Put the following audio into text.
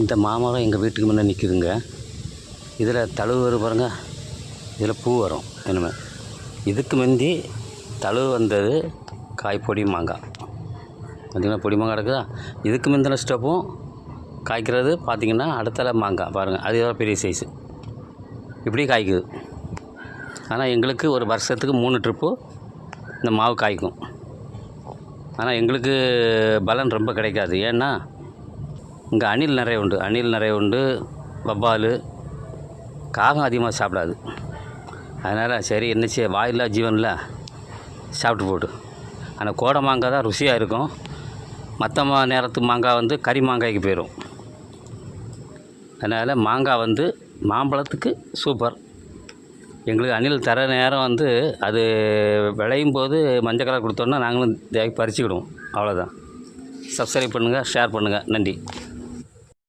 இந்த மாமரம் எங்கள் வீட்டுக்கு முன்னே நிற்குதுங்க. இதில் தழுவு வரும் பாருங்க. இதில் பூ வரும் இனிமேல் இதுக்கு முந்தி தழுவு வந்தது காய்பொடி மாங்காய். பார்த்திங்கன்னா பொடி மாங்காய் கிடக்குதா இதுக்கு முந்தின ஸ்டெப்பும் காய்க்கிறது பார்த்திங்கன்னா அடுத்தல மாங்காய். பாருங்கள் அது பெரிய சைஸு இப்படி காய்க்குது. ஆனால் எங்களுக்கு ஒரு வருஷத்துக்கு மூணு ட்ரிப்பு இந்த மாவு காய்க்கும். ஆனால் எங்களுக்கு பலன் ரொம்ப கிடைக்காது. ஏன்னா இங்கே அணில் நிறைய உண்டு. அணில் நிறைய உண்டு. வவ்வால். காகம் அதிகமாக சாப்பிடாது. அதனால் சரி என்னச்சு வாயில்லா ஜீவனில் சாப்பிட்டு போட்டு ஆனால் கோடை மாங்காய் தான் ருசியாக இருக்கும். மற்ற மா நேரத்து மாங்காய் வந்து கறி மாங்காய்க்கு போயிடும் அதனால் மாங்காய் வந்து மாம்பழத்துக்கு சூப்பர். எங்களுக்கு அணில் தர நேரம் வந்து அது விளையும் போது மஞ்சள் கலர் கொடுத்தோன்னா நாங்களும் தேடி பறிச்சுக்கிடுவோம். அவ்வளோதான் சப்ஸ்கிரைப் பண்ணுங்கள் ஷேர் பண்ணுங்கள் நன்றி.